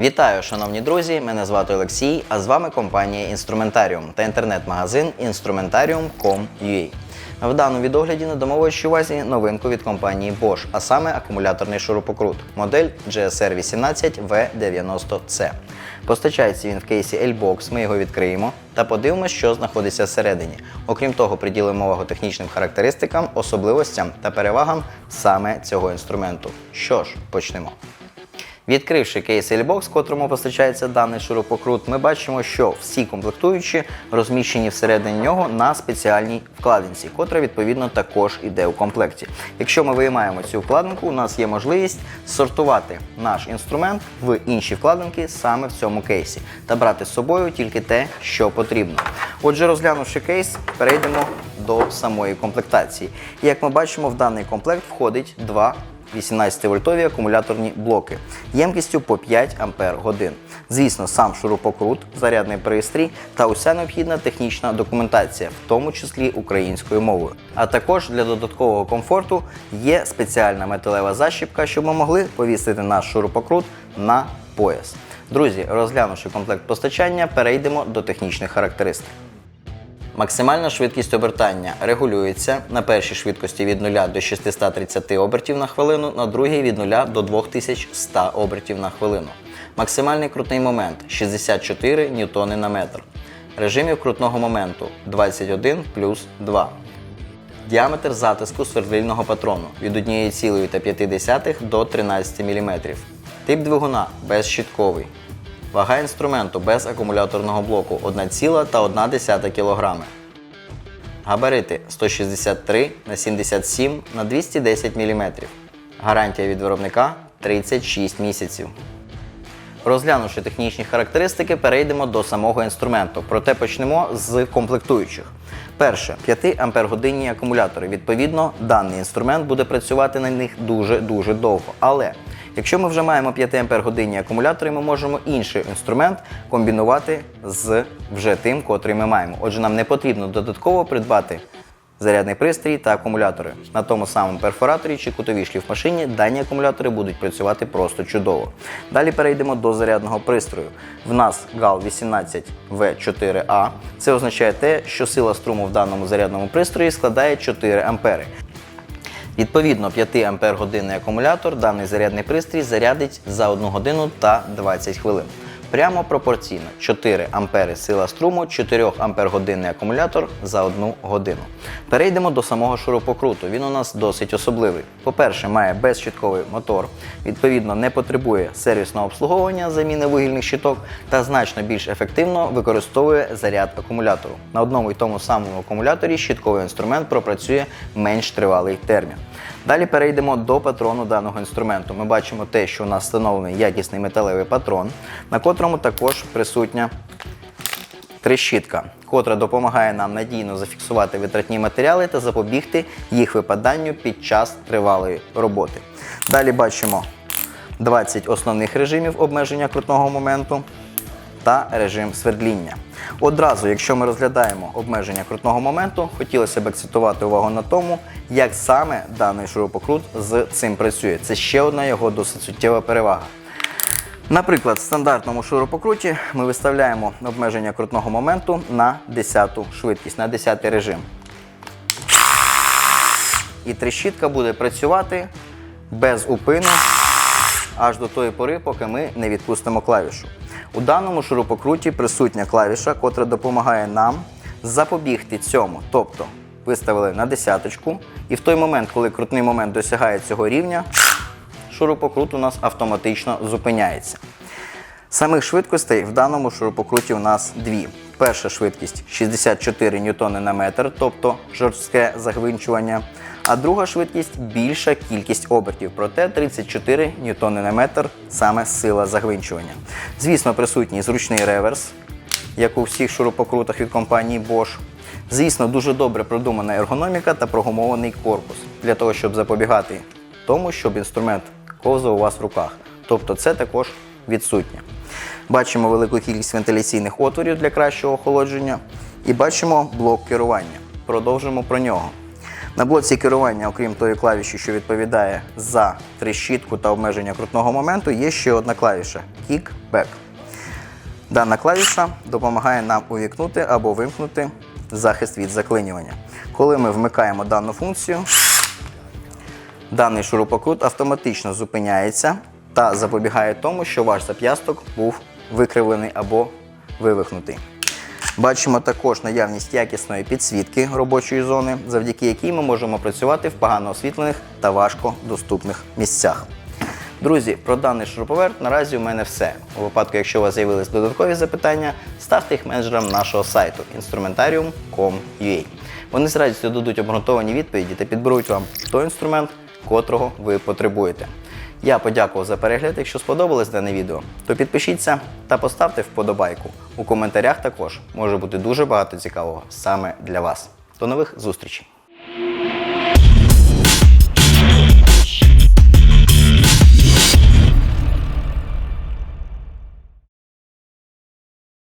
Вітаю, шановні друзі! Мене звати Олексій, а з вами компанія Інструментаріум та інтернет-магазин Instrumentarium.com.ua. В даному відогляді надамо вашій увазі новинку від компанії Bosch, а саме акумуляторний шурупокрут, модель GSR 18 V90C. Постачається він в кейсі L-Box, ми його відкриємо та подивимося, що знаходиться всередині. Окрім того, приділимо увагу технічним характеристикам, особливостям та перевагам саме цього інструменту. Що ж, почнемо. Відкривши кейс L-Box, котрому постачається даний шурупокрут, ми бачимо, що всі комплектуючі розміщені всередині нього на спеціальній вкладинці, котра відповідно також іде у комплекті. Якщо ми виймаємо цю вкладинку, у нас є можливість сортувати наш інструмент в інші вкладинки саме в цьому кейсі та брати з собою тільки те, що потрібно. Отже, розглянувши кейс, перейдемо до самої комплектації. Як ми бачимо, в даний комплект входить два 18-вольтові акумуляторні блоки ємкістю по 5 Ампер годин. Звісно, сам шурупокрут, зарядний пристрій та уся необхідна технічна документація, в тому числі українською мовою. А також для додаткового комфорту є спеціальна металева защіпка, щоб ми могли повісити наш шурупокрут на пояс. Друзі, розглянувши комплект постачання, перейдемо до технічних характеристик. Максимальна швидкість обертання регулюється на першій швидкості від 0 до 630 обертів на хвилину, на другій від 0 до 2100 обертів на хвилину. Максимальний крутний момент 64 ньютони на метр. Режимів крутного моменту 21 плюс 2. Діаметр затиску свердлильного патрону від 1,5 до 13 мм. Тип двигуна безщітковий. Вага інструменту без акумуляторного блоку 1,1 кг. Габарити 163 на 77 на 210 мм. Гарантія від виробника 36 місяців. Розглянувши технічні характеристики, перейдемо до самого інструменту. Проте почнемо з комплектуючих. Перше 5 ампер-годинні акумулятори. Відповідно, даний інструмент буде працювати на них дуже-дуже довго. Але якщо ми вже маємо 5 ампер-годинні акумулятори, ми можемо інший інструмент комбінувати з вже тим, котрий ми маємо. Отже, нам не потрібно додатково придбати зарядний пристрій та акумулятори. На тому самому перфораторі чи кутовій шліфмашині дані акумулятори будуть працювати просто чудово. Далі перейдемо до зарядного пристрою. В нас GAL 18V4A. Це означає те, що сила струму в даному зарядному пристрої складає 4 ампери. Відповідно, 5 ампер годинний акумулятор даний зарядний пристрій зарядить за 1 годину та 20 хвилин. Прямо пропорційно 4 ампери сила струму, 4 ампер годинний акумулятор за 1 годину. Перейдемо до самого шурупокруту. Він у нас досить особливий. По-перше, має безщітковий мотор, відповідно, не потребує сервісного обслуговування заміни вугільних щиток та значно більш ефективно використовує заряд акумулятору. На одному і тому самому акумуляторі щитковий інструмент пропрацює менш тривалий термін. Далі перейдемо до патрону даного інструменту. Ми бачимо те, що у нас встановлений якісний металевий патрон, на котрому також присутня трещітка, котра допомагає нам надійно зафіксувати витратні матеріали та запобігти їх випаданню під час тривалої роботи. Далі бачимо 20 основних режимів обмеження крутного моменту та режим свердління. Одразу, якщо ми розглядаємо обмеження крутного моменту, хотілося б акцентувати увагу на тому, як саме даний шурупокрут з цим працює. Це ще одна його досить суттєва перевага. Наприклад, в стандартному шурупокруті ми виставляємо обмеження крутного моменту на 10 швидкість, на 10 режим. І трещітка буде працювати без упину аж до тої пори, поки ми не відпустимо клавішу. У даному шурупокруті присутня клавіша, котра допомагає нам запобігти цьому. Тобто виставили на десяточку, і в той момент, коли крутний момент досягає цього рівня, шурупокрут у нас автоматично зупиняється. Самих швидкостей в даному шурупокруті у нас дві. Перша швидкість 64 ньютони на метр, тобто жорстке загвинчування. А друга швидкість більша кількість обертів, проте 34 ньютони на метр саме сила загвинчування. Звісно, присутній зручний реверс, як у всіх шурупокрутах від компанії Bosch. Звісно, дуже добре продумана ергономіка та прогумований корпус для того, щоб запобігати тому, щоб інструмент ковзав у вас в руках. Тобто це також відсутнє. Бачимо велику кількість вентиляційних отворів для кращого охолодження і бачимо блок керування. Продовжимо про нього. На блоці керування, окрім тої клавіші, що відповідає за трещітку та обмеження крутного моменту, є ще одна клавіша Kickback. Дана клавіша допомагає нам увікнути або вимкнути захист від заклинювання. Коли ми вмикаємо дану функцію, даний шурупокрут автоматично зупиняється та запобігає тому, що ваш зап'ясток був викривлений або вивихнутий. Бачимо також наявність якісної підсвітки робочої зони, завдяки якій ми можемо працювати в погано освітлених та важко доступних місцях. Друзі, про даний шуруповерт наразі у мене все. У випадку, якщо у вас з'явились додаткові запитання, ставте їх менеджерам нашого сайту instrumentarium.com.ua. Вони з радістю дадуть обґрунтовані відповіді та підберуть вам той інструмент, котрого ви потребуєте. Я подякував за перегляд. Якщо сподобалось дане відео, то підпишіться та поставте вподобайку. У коментарях також може бути дуже багато цікавого саме для вас. До нових зустрічей!